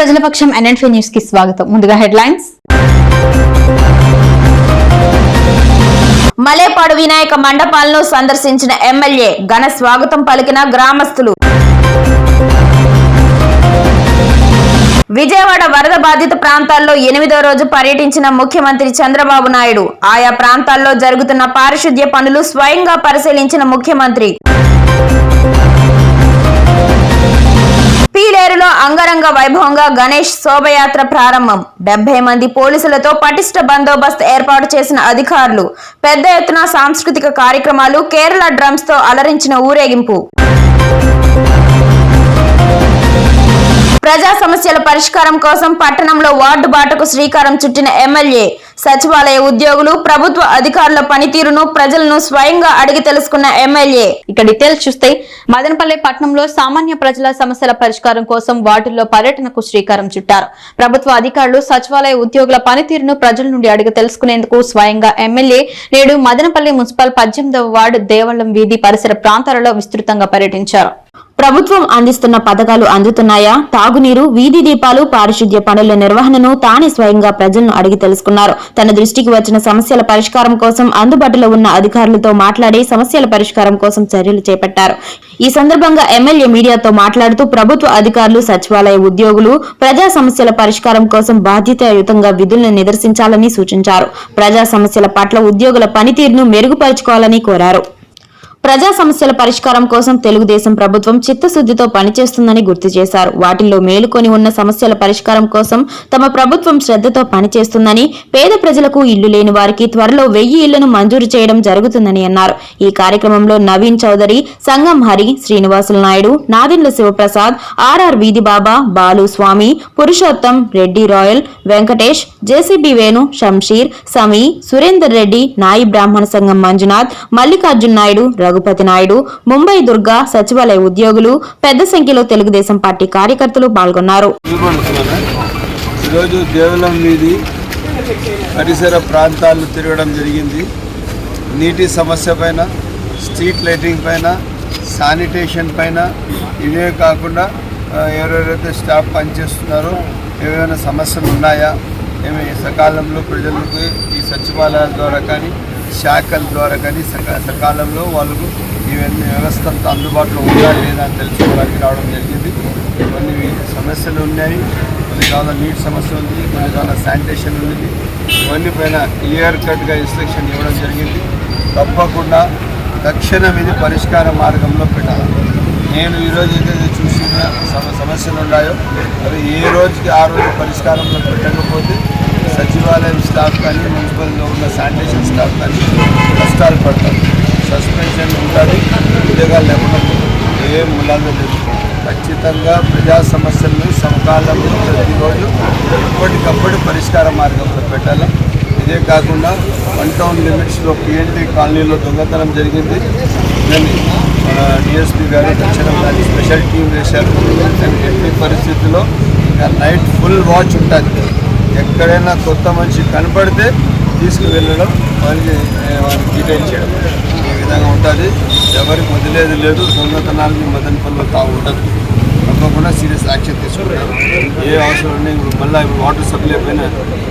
ప్రజలపక్షం ఎన్ఎన్ఫీ న్యూస్కి స్వాగతం. ముందుగా హెడ్లైన్స్. మలేపాడు వినాయక మండపాలను సందర్శించిన ఎమ్మెల్యే ఘన స్వాగతం పలికిన గ్రామస్తులు. విజయవాడ వరద బాధిత ప్రాంతాల్లో ఎనిమిదో రోజు పర్యటించిన ముఖ్యమంత్రి చంద్రబాబు నాయుడు. ఆయా ప్రాంతాల్లో జరుగుతున్న పారిశుద్ధ్య పనులు స్వయంగా పరిశీలించిన ముఖ్యమంత్రి. పీలేరులో అంగరంగ వైభవంగా గణేష్ శోభయాత్ర ప్రారంభం. డెబ్బై మంది పోలీసులతో పటిష్ట బందోబస్తు ఏర్పాటు చేసిన అధికారులు పెద్ద ఎత్తున సాంస్కృతిక కార్యక్రమాలు కేరళ డ్రమ్స్తో అలరించిన ఊరేగింపు. ప్రజా సమస్యల పరిష్కారం కోసం పట్టణంలో వార్డు బాటకు శ్రీకారం చుట్టిన ఎమ్మెల్యే సచివాలయ ఉద్యోగులు ప్రభుత్వ అధికారుల పనితీరును ప్రజలను స్వయంగా అడిగి తెలుసుకున్న ఎమ్మెల్యే. ఇక డీటెయిల్స్ చూస్తే మదనపల్లె పట్టణంలో సామాన్య ప్రజల సమస్యల పరిష్కారం కోసం వార్డుల్లో పర్యటనకు శ్రీకారం చుట్టారు. ప్రభుత్వ అధికారులు సచివాలయ ఉద్యోగుల పనితీరును ప్రజల నుండి అడిగి తెలుసుకునేందుకు స్వయంగా ఎమ్మెల్యే నేడు మదనపల్లి మున్సిపల్ పద్దెనిమిదవ వార్డు దేవళం వీధి పరిసర ప్రాంతాలలో విస్తృతంగా పర్యటించారు. ప్రభుత్వం అందిస్తున్న పథకాలు అందుతున్నాయా? తాగునీరు వీధి దీపాలు పారిశుద్ధ్య పనుల నిర్వహణను తానే స్వయంగా ప్రజలను అడిగి తెలుసుకున్నారు. తన దృష్టికి వచ్చిన సమస్యల పరిష్కారం కోసం అందుబాటులో ఉన్న అధికారులతో మాట్లాడి సమస్యల పరిష్కారం కోసం చర్యలు చేపట్టారు. ఈ సందర్భంగా ఎమ్మెల్యే మీడియాతో మాట్లాడుతూ ప్రభుత్వ అధికారులు సచివాలయ ఉద్యోగులు ప్రజా సమస్యల పరిష్కారం కోసం బాధ్యతాయుతంగా విధులను నిదర్శించాలని సూచించారు. ప్రజా సమస్యల పట్ల ఉద్యోగుల పనితీరును మెరుగుపరుచుకోవాలని కోరారు. ప్రజా సమస్యల పరిష్కారం కోసం తెలుగుదేశం ప్రభుత్వం చిత్తశుద్దితో పనిచేస్తుందని గుర్తు చేశారు. వాటిల్లో మేలుకొని ఉన్న సమస్యల పరిష్కారం కోసం తమ ప్రభుత్వం శ్రద్ధతో పనిచేస్తుందని పేద ప్రజలకు ఇల్లు లేని వారికి త్వరలో వెయ్యి ఇళ్ళను మంజూరు చేయడం జరుగుతుందని అన్నారు. ఈ కార్యక్రమంలో నవీన్ చౌదరి సంగం హరి శ్రీనివాసులు నాయుడు నాదెండ్ల శివప్రసాద్ ఆర్ఆర్ వీధి బాబా బాలు స్వామి పురుషోత్తం రెడ్డి రాయల్ వెంకటేష్ జేసీబీ వేణు షంషీర్ సమీ సురేందర్ రెడ్డి నాయి బ్రాహ్మణ సంఘం మంజునాథ్ మల్లికార్జున్ నాయుడు రఘుపతి నాయుడు ముంబై దుర్గా సచివాలయ ఉద్యోగులు పెద్ద సంఖ్యలో తెలుగుదేశం పార్టీ కార్యకర్తలు పాల్గొన్నారు. ఈరోజు దేవలం వీధి పరిసర ప్రాంతాలు తిరగడం జరిగింది. నీటి సమస్య పైన స్ట్రీట్ లైటింగ్ పైన శానిటేషన్ పైన ఇవే కాకుండా ఎవరెవరైతే స్టాఫ్ పనిచేస్తున్నారో ఏమైనా సమస్యలు ఉన్నాయా? ఏమి సకాలంలో ప్రజలకు ఈ సచివాలయాల ద్వారా కానీ శాఖల ద్వారా కానీ సకా సకాలంలో వాళ్ళకు ఇవన్నీ వ్యవస్థ అంతా అందుబాటులో ఉందా లేదా అని తెలుసుకోవడానికి రావడం జరిగింది. కొన్ని సమస్యలు ఉన్నాయి కొన్ని చాలా నీటి సమస్య ఉంది కొన్ని చాలా శానిటేషన్ ఉంది. ఇవన్నీ పైన క్లియర్ కట్గా ఇన్స్ట్రక్షన్ ఇవ్వడం జరిగింది. తప్పకుండా తక్షణం ఇది పరిష్కార మార్గంలో పెట్టాలి. నేను ఈరోజు ఏదైతే చూసిన సమ సమస్యలు ఉన్నాయో అవి ఏ రోజుకి ఆ రోజు పరిష్కారంలో పెట్టకపోతే సచివాలయం స్టాఫ్ కానీ మున్సిపల్లో ఉన్న శానిటేషన్ స్టాఫ్ కానీ కష్టాలు పడతారు. సస్పెన్షన్ ఉంటుంది ఉద్యోగాలు లేకుండా ఏ మూలాలు లేదు ఖచ్చితంగా ప్రజా సమస్యలను సమకాలంలో ప్రతిరోజు ఎప్పటికప్పుడు పరిష్కార మార్గంలో పెట్టాలి. ఇదే కాకుండా వన్ టౌన్ లిమిట్స్లో పిఎన్టీ కాలనీలో దొంగతనం జరిగింది. దాన్ని డిఎస్పీ గారు తక్షణం దాన్ని స్పెషల్ టీం వేశారు. దాని ఎట్టి పరిస్థితుల్లో ఇంకా నైట్ ఫుల్ వాచ్ ఉంటుంది. ఎక్కడైనా కొత్త మనిషి కనపడితే తీసుకువెళ్ళడం వారికి వాళ్ళకి డీటెయిల్ చేయడం. ఈ విధంగా ఉంటుంది. ఎవరికి వదిలేదు లేదు. దొంగతనాలని మదనపల్లిలో పనులు ఉండదు. తప్పకుండా సీరియస్ యాక్షన్ తీసుకుంటారు. ఏ అవసరం ఉన్నాయి ఇప్పుడు మళ్ళీ ఇప్పుడు వాటర్ సప్లై పైన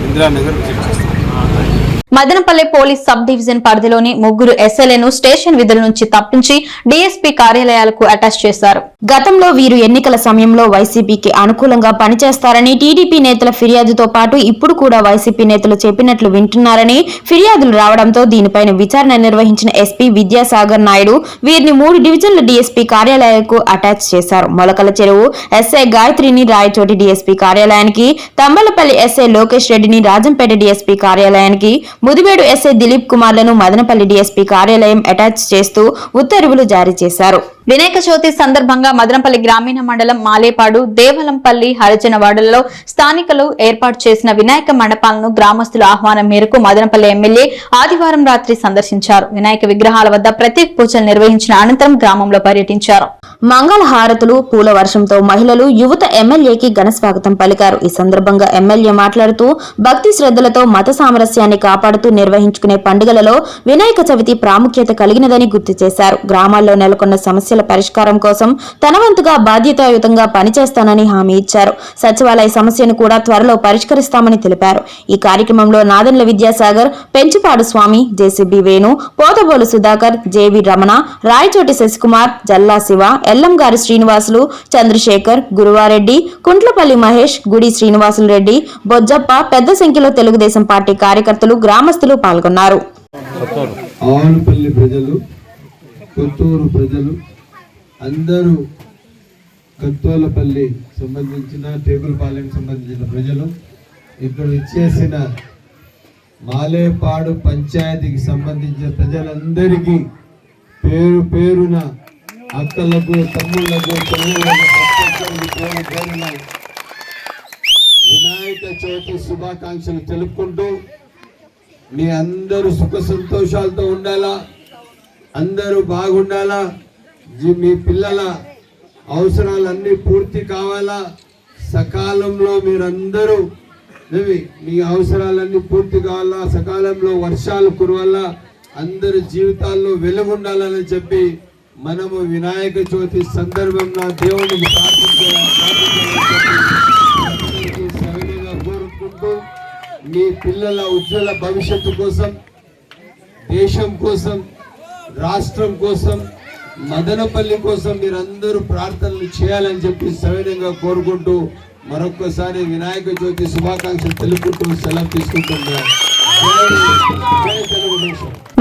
ఇందిరానగర్ విజిట్ చేస్తాం మదనపల్లె పోలీస్ సబ్ డివిజన్ పరిధిలోని ముగ్గురు ఎస్ఎల్ఏను స్టేషన్ విధుల నుంచి తప్పించి డీఎస్పీ కార్యాలయాలకు అటాచ్ చేశారు. గతంలో వీరు ఎన్నికల సమయంలో వైసీపీకి అనుకూలంగా పనిచేస్తారని టీడీపీ నేతల ఫిర్యాదుతో పాటు ఇప్పుడు కూడా వైసీపీ నేతలు చెప్పినట్లు వింటున్నారని ఫిర్యాదులు రావడంతో దీనిపైన విచారణ నిర్వహించిన ఎస్పీ విద్యాసాగర్ నాయుడు వీరిని మూడు డివిజన్ల డీఎస్పీ కార్యాలయాలకు అటాచ్ చేశారు. మొలకల చెరువు ఎస్ఐ గాయత్రిని రాయచోటి డీఎస్పీ కార్యాలయానికి తంబలపల్లి ఎస్ఐ లోకేష్ రెడ్డిని రాజంపేట డీఎస్పీ కార్యాలయానికి ముదిమేడు ఎస్ఐ దిలీప్ కుమార్లను మదనపల్లి డీఎస్పీ కార్యాలయం అటాచ్ చేస్తూ ఉత్తర్వులు జారీ చేశారు. వినాయక చవితి సందర్భంగా మదనపల్లి గ్రామీణ మండలం మాలేపాడు దేవలంపల్లి హరిజనవాడలలో స్థానికులు ఏర్పాటు చేసిన వినాయక మండపాలను గ్రామస్తుల ఆహ్వానం మేరకు మదనపల్లి ఎమ్మెల్యే ఆదివారం రాత్రి సందర్శించారు. వినాయక విగ్రహాల వద్ద ప్రత్యేక పూజలు నిర్వహించిన అనంతరం గ్రామంలో పర్యటించారు. మంగళ హారతులు పూల వర్షంతో మహిళలు యువత ఎమ్మెల్యేకి ఘన స్వాగతం పలికారు. ఈ సందర్భంగా ఎమ్మెల్యే మాట్లాడుతూ భక్తి శ్రద్ధలతో మత సామరస్యాన్ని కాపాడుతూ నిర్వహించుకునే పండుగలలో వినాయక చవితి ప్రాముఖ్యత కలిగినదని గుర్తు చేశారు. గ్రామాల్లో నెలకొన్న సమస్యల పరిష్కారం కోసం తనవంతుగా బాధ్యతాయుతంగా పనిచేస్తానని హామీ ఇచ్చారు. సచివాలయ సమస్యను కూడా త్వరలో పరిష్కరిస్తామని తెలిపారు. ఈ కార్యక్రమంలో నాదన్ల విద్యాసాగర్ పెంచుపాడు స్వామి జేసీబీ వేణు పోతబోలు సుధాకర్ జేవి రమణ రాయచోటి శశికుమార్ జల్లా శివ ఎల్లంగారి శ్రీనివాసులు చంద్రశేఖర్ గురువారెడ్డి కుంట్లపల్లి మహేష్ గుడి శ్రీనివాసులు రెడ్డి బొజ్జప్ప పెద్ద సంఖ్యలో తెలుగుదేశం పార్టీ కార్యకర్తలు గ్రామస్తులు పాల్గొన్నారు. ఆవులపల్లి ప్రజలు కొత్తూరు ప్రజలు అందరూ కత్తోలపల్లి సంబంధించిన టేబుల్ టేకులపాలెం సంబంధించిన ప్రజలు ఇక్కడ ఇచ్చేసిన మాలేపాడు పంచాయతీకి సంబంధించిన ప్రజలందరికీ పేరు పేరున అక్కలకు తమ్ముళ్ళకు వినాయక చవితి శుభాకాంక్షలు తెలుపుకుంటూ మీ అందరూ సుఖ సంతోషాలతో ఉండాలా? అందరూ బాగుండాలా? మీ పిల్లల అవసరాలన్నీ పూర్తి కావాలా? సకాలంలో మీరందరూ మీ అవసరాలన్నీ పూర్తి కావాలా? సకాలంలో వర్షాలు కురవాలా? అందరి జీవితాల్లో వెలుగుండాలని చెప్పి మనము వినాయక చవితి సందర్భంగా దేవుడిని ప్రార్థించాలని ప్రార్థించాలని కోరుకుంటూ మీ పిల్లల ఉజ్వల భవిష్యత్తు కోసం దేశం కోసం రాష్ట్రం కోసం మదనపల్లి కోసం మీరందరూ ప్రార్థనలు చేయాలని చెప్పి సవినయంగా కోరుకుంటూ మరొక్కసారి వినాయక చవితి శుభాకాంక్షలు తెలుపుకుంటూ సెలవు తీసుకుంటున్నాను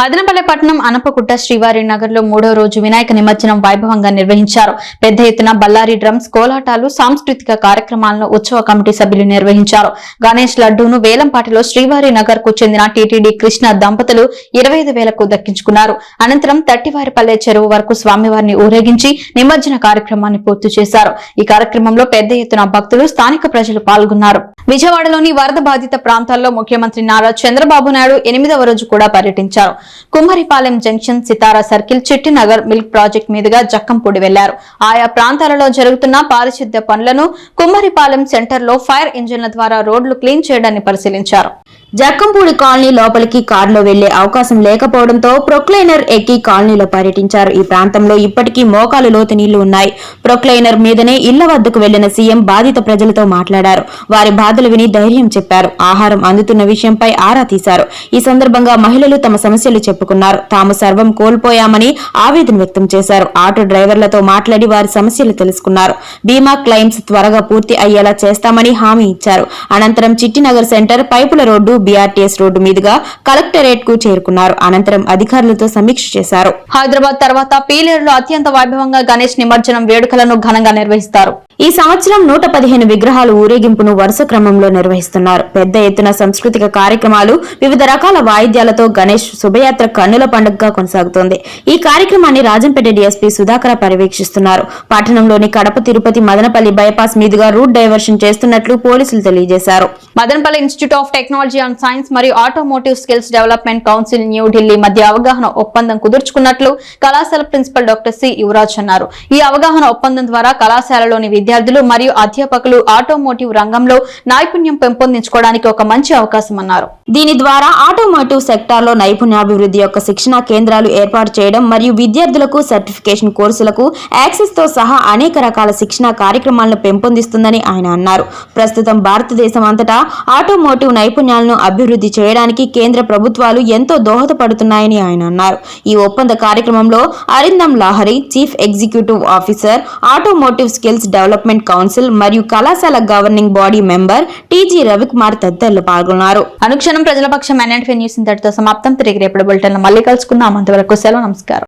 మదనపల్లె పట్టణం అనపకుట్ట శ్రీవారి నగర్లో మూడో రోజు వినాయక నిమజ్జనం వైభవంగా నిర్వహించారు. పెద్ద ఎత్తున బల్లారి డ్రమ్స్ కోలాటాలు సాంస్కృతిక కార్యక్రమాలను ఉత్సవ కమిటీ సభ్యులు నిర్వహించారు. గణేష్ లడ్డూను వేలంపాటిలో శ్రీవారి నగర్కు చెందిన టీటీడీ కృష్ణ దంపతులు ఇరవై ఐదు వేలకు దక్కించుకున్నారు. అనంతరం తట్టివారిపల్లె చెరువు వరకు స్వామివారిని ఊరేగించి నిమజ్జన కార్యక్రమాన్ని పూర్తి చేశారు. ఈ కార్యక్రమంలో పెద్ద ఎత్తున భక్తులు స్థానిక ప్రజలు పాల్గొన్నారు. విజయవాడలోని వరద బాధిత ప్రాంతాల్లో ముఖ్యమంత్రి నారా చంద్రబాబు నాయుడు ఎనిమిదవ రోజు కూడా పర్యటించారు. Kummaripalem junction Sitara circle Chittinagar milk project మీదుగా జక్కంపూడి వెళ్ళారు. ఆయా ప్రాంతాలలో జరుగుతున్న పారిశుద్ధ్య పనులను కుమ్మరిపాలెం సెంటర్లో ఫైర్ ఇంజిన్ల ద్వారా రోడ్లు క్లీన్ చేయడాన్ని పరిశీలించారు. జక్కంపూడి కాలనీ లోపలికి కారులో వెళ్ళే అవకాశం లేకపోవడంతో ప్రొక్లైనర్ ఎక్కి కాలనీలో పర్యటించారు. ఈ ప్రాంతంలో ఇప్పటికీ మోకాలు లోతు నీళ్ళు ఉన్నాయి. ప్రొక్లైనర్ మీదనే ఇళ్ళ వద్దకు వెళ్ళిన సీఎం బాధిత ప్రజలతో మాట్లాడారు. వారి బాధలు విని ధైర్యం చెప్పారు. ఆహారం అందుతున్న విషయంపై ఆరా తీశారు. ఈ సందర్భంగా మహిళలు తమ సమస్యలు చెప్పుకున్నారు. తాము సర్వం కోల్పోయామని ఆవేదన వ్యక్తం చేశారు. ఆటో డ్రైవర్లతో మాట్లాడి వారి సమస్యలు తెలుసుకున్నారు. బీమా క్లెయిమ్స్ త్వరగా పూర్తి అయ్యేలా చేస్తామని హామీ ఇచ్చారు. అనంతరం చిట్టినగర్ సెంటర్ పైపుల రోడ్డు బీఆర్టీఎస్ రోడ్డు మీదుగా కలెక్టరేట్కు చేరుకున్నారు. అనంతరం అధికారులతో సమీక్ష చేశారు. హైదరాబాద్ తర్వాత పీలేరులో అత్యంత వైభవంగా గణేష్ నిమజ్జనం వేడుకలను ఘనంగా నిర్వహిస్తారు. ఈ సంవత్సరం నూట పదిహేను విగ్రహాలు ఊరేగింపును వరుస క్రమంలో నిర్వహిస్తున్నారు. పెద్ద ఎత్తున సాంస్కృతిక కార్యక్రమాలు వివిధ రకాల వాయిద్యాలతో గణేష్ శుభయాత్ర కన్నుల పండుగగా కొనసాగుతోంది. ఈ కార్యక్రమాన్ని రాజంపేట డీఎస్పీ సుధాకర పర్యవేక్షిస్తున్నారు. పట్టణంలోని కడప తిరుపతి మదనపల్లి బైపాస్ మీదుగా రూట్ డైవర్షన్ చేస్తున్నట్లు పోలీసులు తెలియజేశారు. Madanapalle institute of technology and science మరియు automotive skills development council New Delhi మధ్య అవగాహన ఒప్పందం కుదుర్చుకున్నట్లు కళాశాల ప్రిన్సిపల్ డాక్టర్ సి యువరాజ్ అన్నారు. ఈ అవగాహన ఒప్పందం ద్వారా కళాశాలలోని విద్యార్థులు మరియు అధ్యాపకులు ఆటోమోటివ్ రంగంలో నైపుణ్యం పెంపొందించుకోవడానికి ఒక మంచి అవకాశం అన్నారు. దీని ద్వారా ఆటోమోటివ్ సెక్టార్లో నైపుణ్యాభివృద్ధి యొక్క శిక్షణా కేంద్రాలు ఏర్పాటు చేయడం మరియు విద్యార్థులకు సర్టిఫికేషన్ కోర్సులకు యాక్సెస్తో సహా అనేక రకాల శిక్షణా కార్యక్రమాలను పెంపొందిస్తుందని ఆయన అన్నారు. ప్రస్తుతం భారతదేశం అంతటా ఆటోమోటివ్ నైపుణ్యాలను అభివృద్ధి చేయడానికి కేంద్ర ప్రభుత్వాలు ఎంతో దోహదపడుతున్నాయని ఆయన అన్నారు. ఈ ఒప్పంద కార్యక్రమంలో Arindam Lahiri chief executive officer automotive skills development council మరియు కళాశాల governing body member TG Ravikumar తదితరులు పాల్గొన్నారు. అనుక్షణం ప్రజల పక్షం ఎన్ఎన్ఫీ న్యూస్ ఇంతటితో సమాప్తం. తిరిగి రేపటి బులెటిన్ మళ్ళీ కలుసుకుందాం. అంతవరకు సెలవు నమస్కారం.